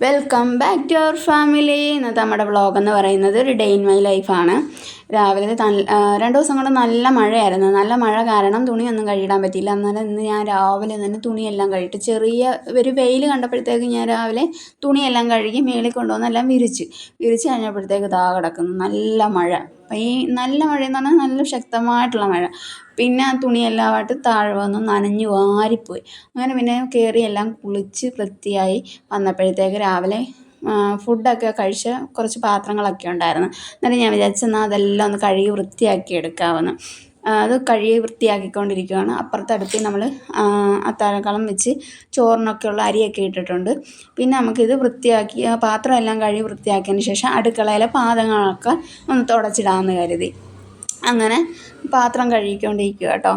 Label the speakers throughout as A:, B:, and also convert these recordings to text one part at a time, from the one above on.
A: Welcome back to our family ഇന്നത്തെ നമ്മുടെ vlog എന്ന് പറയുന്നത് ഒരു ഡേ ഇൻ മൈ ലൈഫാണ് രാവിലെ നല്ല രണ്ട് ദിവസം കൊണ്ട് നല്ല മഴയായിരുന്നു. നല്ല മഴ കാരണം തുണിയൊന്നും കഴുകിടാൻ പറ്റിയില്ല. അന്നേരം ഇന്ന് ഞാൻ രാവിലെ തന്നെ തുണിയെല്ലാം കഴുകിട്ട് ചെറിയ ഒരു വെയിൽ കണ്ടപ്പോഴത്തേക്ക് ഞാൻ രാവിലെ തുണിയെല്ലാം കഴുകി മേളിൽ കൊണ്ടുവന്ന് എല്ലാം വിരിച്ച്. വിരിച്ച് കഴിഞ്ഞപ്പോഴത്തേക്ക് ദാ കിടക്കുന്നു. നല്ല മഴ. അപ്പം ഈ നല്ല മഴയെന്ന് പറഞ്ഞാൽ നല്ല ശക്തമായിട്ടുള്ള മഴ. പിന്നെ ആ തുണിയെല്ലാമായിട്ട് താഴെ വന്നു. നനഞ്ഞു വാരിപ്പോയി. അങ്ങനെ പിന്നെ കയറി എല്ലാം കുളിച്ച് വൃത്തിയായി വന്നപ്പോഴത്തേക്ക് രാവിലെ ഫുഡൊക്കെ കഴിച്ച് കുറച്ച് പാത്രങ്ങളൊക്കെ ഉണ്ടായിരുന്നു. എന്നിട്ട് ഞാൻ വിചാരിച്ചു എന്നാൽ അതെല്ലാം ഒന്ന് കഴുകി വൃത്തിയാക്കി എടുക്കാമെന്ന്. അത് കഴുകി വൃത്തിയാക്കിക്കൊണ്ടിരിക്കുകയാണ് അപ്പുറത്തെ അടുപ്പിൽ നമ്മൾ അത്താഴക്കളം വെച്ച് ചോറിനൊക്കെയുള്ള അരിയൊക്കെ ഇട്ടിട്ടുണ്ട്. പിന്നെ നമുക്കിത് വൃത്തിയാക്കി പാത്രം എല്ലാം കഴുകി വൃത്തിയാക്കിയതിന് ശേഷം അടുക്കളയിലെ പാദങ്ങളൊക്കെ ഒന്ന് തുടച്ചിടാമെന്ന് കരുതി. അങ്ങനെ പാത്രം കഴുകിക്കൊണ്ടിരിക്കുക കേട്ടോ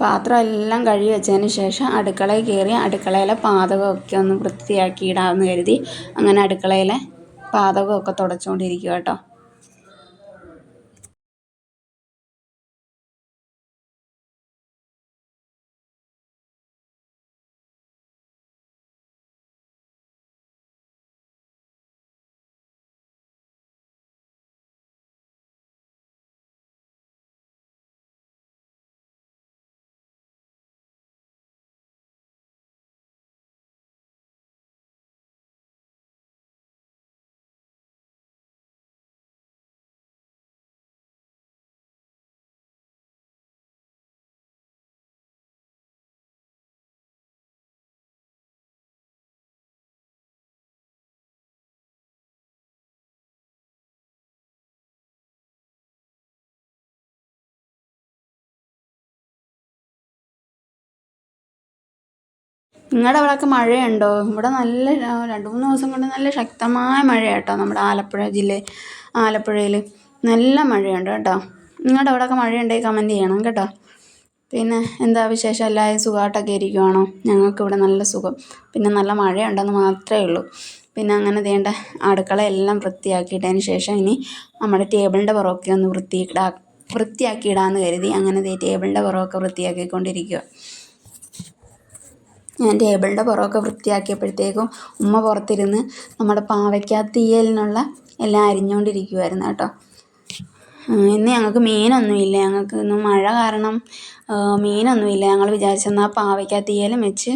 A: പാത്രം എല്ലാം കഴുകി വെച്ചതിന് ശേഷം അടുക്കളയിൽ കയറി അടുക്കളയിലെ പാതകമൊക്കെ ഒന്ന് വൃത്തിയാക്കി ഇടാമെന്ന് കരുതി. അങ്ങനെ അടുക്കളയിലെ പാതകമൊക്കെ തുടച്ചുകൊണ്ടിരിക്കുക കേട്ടോ നിങ്ങളുടെ അവിടെയൊക്കെ മഴയുണ്ടോ? ഇവിടെ നല്ല രണ്ട് മൂന്ന് ദിവസം കൊണ്ട് നല്ല ശക്തമായ മഴയാണ് കേട്ടോ നമ്മുടെ ആലപ്പുഴ ജില്ലയിൽ ആലപ്പുഴയിൽ നല്ല മഴയുണ്ട് കേട്ടോ. നിങ്ങളുടെ അവിടെയൊക്കെ മഴയുണ്ടെങ്കിൽ കമന്റ് ചെയ്യണം കേട്ടോ. പിന്നെ എന്താ വിശേഷം? എല്ലാവരും സുഖമായിട്ടൊക്കെ ഇരിക്കുവാണോ? ഞങ്ങൾക്ക് ഇവിടെ നല്ല സുഖം. പിന്നെ നല്ല മഴയുണ്ടെന്ന് മാത്രമേ ഉള്ളൂ. പിന്നെ അങ്ങനെ ചെയ്യേണ്ട അടുക്കള എല്ലാം വൃത്തിയാക്കിയിട്ടതിന് ശേഷം ഇനി നമ്മുടെ ടേബിളിന്റെ പുറമൊക്കെ ഒന്ന് വൃത്തിയിടാ വൃത്തിയാക്കി ഇടാമെന്ന് കരുതി അങ്ങനെ ടേബിളിന്റെ പുറമൊക്കെ വൃത്തിയാക്കിക്കൊണ്ടിരിക്കുക ഞാൻ ടേബിളിന്റെ പുറമൊക്കെ വൃത്തിയാക്കിയപ്പോഴത്തേക്കും ഉമ്മ പുറത്തിരുന്ന് നമ്മുടെ പാവയ്ക്ക തീയലിനുള്ള എല്ലാം അരിഞ്ഞുകൊണ്ടിരിക്കുമായിരുന്നു കേട്ടോ. ഇന്ന് ഞങ്ങൾക്ക് മീനൊന്നുമില്ല. ഞങ്ങൾക്ക് ഇന്ന് മഴ കാരണം മീനൊന്നുമില്ല. ഞങ്ങൾ വിചാരിച്ചെന്നാൽ പാവയ്ക്ക തീയലും വെച്ച്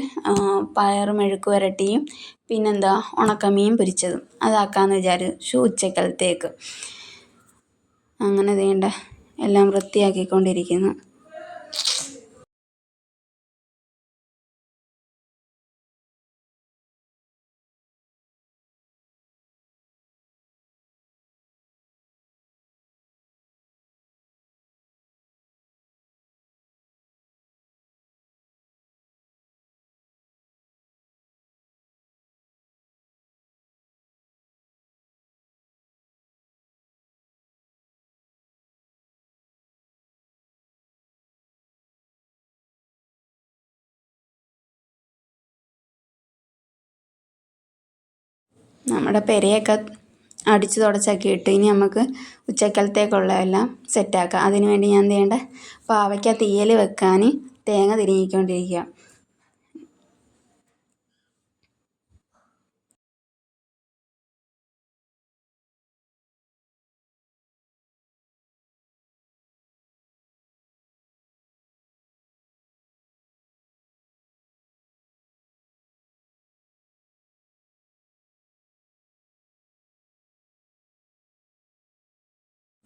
A: പയർ മെഴുക്ക് വരട്ടിയും പിന്നെന്താ ഉണക്കമീൻ പൊരിച്ചതും. അതാക്കാമെന്ന് വിചാരിച്ചു. ഉച്ചക്കലത്തേക്ക്. അങ്ങനെ വേണ്ട എല്ലാം വൃത്തിയാക്കിക്കൊണ്ടിരിക്കുന്നു. നമ്മുടെ പെരയൊക്കെ അടിച്ച് തുടച്ചൊക്കെ ഇട്ട് ഇനി നമുക്ക് ഉച്ചക്കലത്തേക്കുള്ളതെല്ലാം സെറ്റാക്കാം അതിന് വേണ്ടി ഞാൻ ചെയ്യേണ്ടത് പാവയ്ക്ക തീയൽ വെക്കാൻ തേങ്ങ തിരിങ്ങിക്കൊണ്ടിരിക്കുക.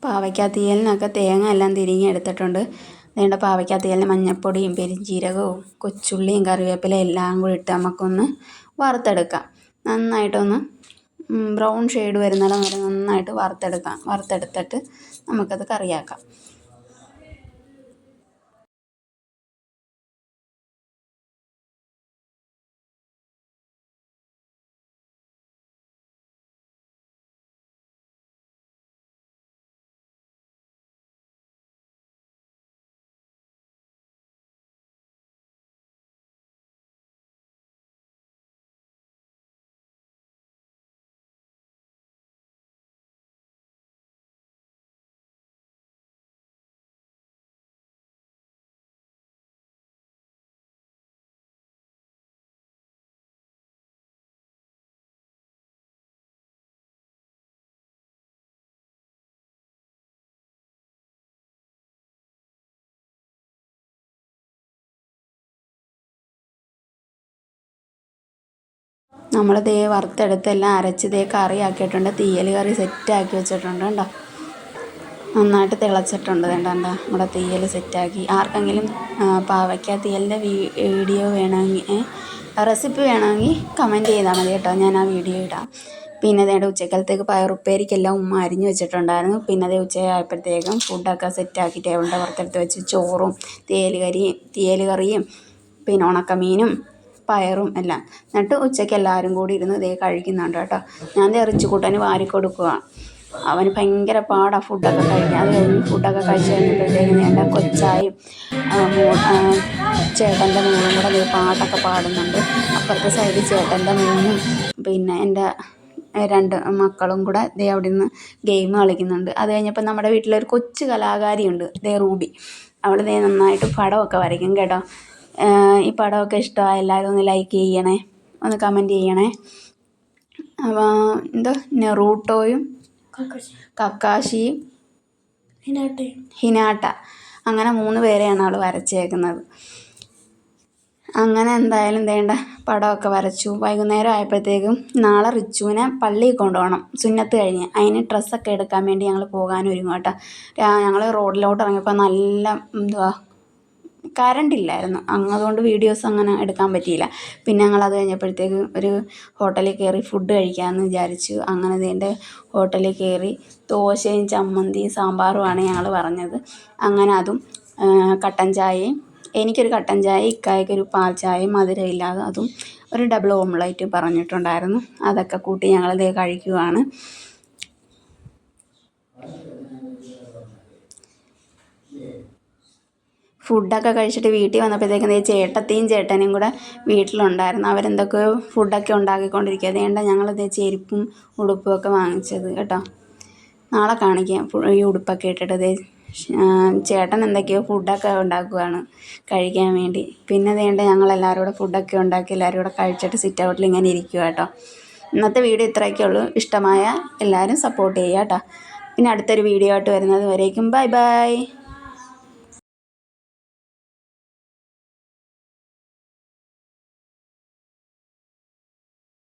A: പാവയ്ക്ക തീയലിനൊക്കെ തേങ്ങ എല്ലാം തിരിങ്ങി എടുത്തിട്ടുണ്ട് അതുകൊണ്ട് പാവയ്ക്കാത്തീയലിന് മഞ്ഞൾപ്പൊടിയും പെരിഞ്ചീരകവും കൊച്ചുള്ളിയും കറിവേപ്പില എല്ലാം കൂടി ഇട്ട് നമുക്കൊന്ന് വറുത്തെടുക്കാം. നന്നായിട്ടൊന്ന് ബ്രൗൺ ഷെയ്ഡ് വരുന്നിടം വരെ നന്നായിട്ട് വറുത്തെടുക്കാം. വറുത്തെടുത്തിട്ട് നമുക്കത് കറിയാക്കാം. നമ്മൾ ദേ വറുത്തെടുത്ത് എല്ലാം അരച്ച് ദേ കറി ആക്കിയിട്ടുണ്ട് തീയൽ കറി സെറ്റാക്കി വെച്ചിട്ടുണ്ട് കേട്ടോ നന്നായിട്ട് തിളച്ചിട്ടുണ്ട് വേണ്ട എന്താ നമ്മുടെ തീയൽ സെറ്റാക്കി. ആർക്കെങ്കിലും പാവയ്ക്ക തീയലിന്റെ വീഡിയോ വേണമെങ്കിൽ റെസിപ്പി വേണമെങ്കിൽ കമന്റ് ചെയ്താൽ മതി കേട്ടോ. ഞാൻ ആ വീഡിയോ ഇടാം. പിന്നെ അതേണ്ട ഉച്ചക്കലത്തേക്ക് പയറുപ്പേരിക്കെല്ലാം ഉമ്മ അരിഞ്ഞ് വെച്ചിട്ടുണ്ടായിരുന്നു. പിന്നെ അതേ ഉച്ചയായപ്പോഴത്തേക്കും ഫുഡൊക്കെ സെറ്റാക്കി ടേബിളിന്റെ പുറത്തെടുത്ത് വെച്ച് ചോറും തീയൽ കറിയും തീയൽ കറിയും പിന്നെ ഉണക്കമീനും പയറും എല്ലാം. എന്നിട്ട് ഉച്ചയ്ക്ക് എല്ലാവരും കൂടി ഇരുന്ന് ഇതേ കഴിക്കുന്നുണ്ട് കേട്ടോ. ഞാൻ എറിച്ചുകൂട്ടന് വാരി കൊടുക്കുക അവന് ഭയങ്കര പാടാണ് ഫുഡൊക്കെ കഴിക്കാൻ. അത് കഴിഞ്ഞ് ഫുഡൊക്കെ കഴിച്ച് കഴിഞ്ഞപ്പോഴത്തേക്കും എന്റെ കൊച്ചായും ചേട്ടന്റെ മൂന്നും കൂടെ പാട്ടൊക്കെ പാടുന്നുണ്ട്. അപ്പുറത്തെ സൈഡിൽ ചേട്ടന്റെ മോനും പിന്നെ എന്റെ രണ്ട് മക്കളും കൂടെ ദേ അവിടെ നിന്ന് ഗെയിം കളിക്കുന്നുണ്ട്. അത് കഴിഞ്ഞപ്പോൾ നമ്മുടെ വീട്ടിലൊരു കൊച്ചു കലാകാരിയുണ്ട് ദേ റൂബി. അവൾ ദേ നന്നായിട്ട് പടമൊക്കെ വരയ്ക്കും കേട്ടോ. ഈ പടമൊക്കെ ഇഷ്ടമായി എല്ലാവരും ഒന്ന് ലൈക്ക് ചെയ്യണേ ഒന്ന് കമന്റ് ചെയ്യണേ. അപ്പോൾ എന്തോ നെറൂട്ടോയും കക്കാശിയും ഹിനാട്ട അങ്ങനെ മൂന്ന് പേരെയാണ് അവൾ വരച്ചേക്കുന്നത്. അങ്ങനെ എന്തായാലും വേണ്ട പടമൊക്കെ വരച്ചു. വൈകുന്നേരം ആയപ്പോഴത്തേക്കും നാളെ റിച്ചുവിനെ പള്ളിയിൽ കൊണ്ടുപോകണം. സുന്നത്ത് കഴിഞ്ഞ്. അതിന് ഡ്രസ്സൊക്കെ എടുക്കാൻ വേണ്ടി ഞങ്ങൾ പോകാൻ ഒരുങ്ങും കേട്ടോ ഞങ്ങൾ റോഡിലോട്ട് ഇറങ്ങിയപ്പോൾ നല്ല എന്തുവാ കറണ്ട് ഇല്ലായിരുന്നു. അതുകൊണ്ട് വീഡിയോസ് അങ്ങനെ എടുക്കാൻ പറ്റിയില്ല. പിന്നെ ഞങ്ങൾ അത് കഴിഞ്ഞപ്പോഴത്തേക്ക് ഒരു ഹോട്ടലിൽ കയറി ഫുഡ് കഴിക്കാമെന്ന് വിചാരിച്ചു. അങ്ങനെ ഇതിന്റെ ഹോട്ടലിൽ കയറി ദോശയും ചമ്മന്തിയും സാമ്പാറുമാണ് ഞങ്ങൾ പറഞ്ഞത്. അങ്ങനെ അതും കട്ടൻ ചായയും എനിക്കൊരു കട്ടൻ ചായ ഇക്കായ്ക്കൊരു പാൽ ചായയും മധുരമില്ലാതെ അതും ഒരു ഡബിൾ ഓംലൈറ്റ് പറഞ്ഞിട്ടുണ്ടായിരുന്നു. അതൊക്കെ കൂട്ടി ഞങ്ങളിത് കഴിക്കുവാണ്. ഫുഡൊക്കെ കഴിച്ചിട്ട് വീട്ടിൽ വന്നപ്പോഴത്തേക്കും ദേ ചേട്ടത്തിയും ചേട്ടനും കൂടെ വീട്ടിലുണ്ടായിരുന്നു. അവരെന്തൊക്കെയോ ഫുഡൊക്കെ ഉണ്ടാക്കിക്കൊണ്ടിരിക്കുക അതുകൊണ്ട് ഞങ്ങളിത് ചെരുപ്പും ഉടുപ്പും ഒക്കെ വാങ്ങിച്ചത് കേട്ടോ. നാളെ കാണിക്കാം. ഈ ഉടുപ്പൊക്കെ ഇട്ടിട്ട് ചേട്ടൻ എന്തൊക്കെയോ ഫുഡൊക്കെ ഉണ്ടാക്കുകയാണ് കഴിക്കാൻ വേണ്ടി. പിന്നെ വേണ്ട ഞങ്ങൾ എല്ലാവരും കൂടെ ഫുഡൊക്കെ ഉണ്ടാക്കി എല്ലാവരും കൂടെ കഴിച്ചിട്ട് സിറ്റ് ഔട്ടിൽ ഇങ്ങനെ ഇരിക്കുക കേട്ടോ. ഇന്നത്തെ വീഡിയോ ഇത്രയൊക്കെ ഉള്ളൂ. ഇഷ്ടമായ എല്ലാവരും സപ്പോർട്ട് ചെയ്യുക കേട്ടോ. പിന്നെ അടുത്തൊരു വീഡിയോ ആയിട്ട് വരുന്നത് വരേക്കും. Bye bye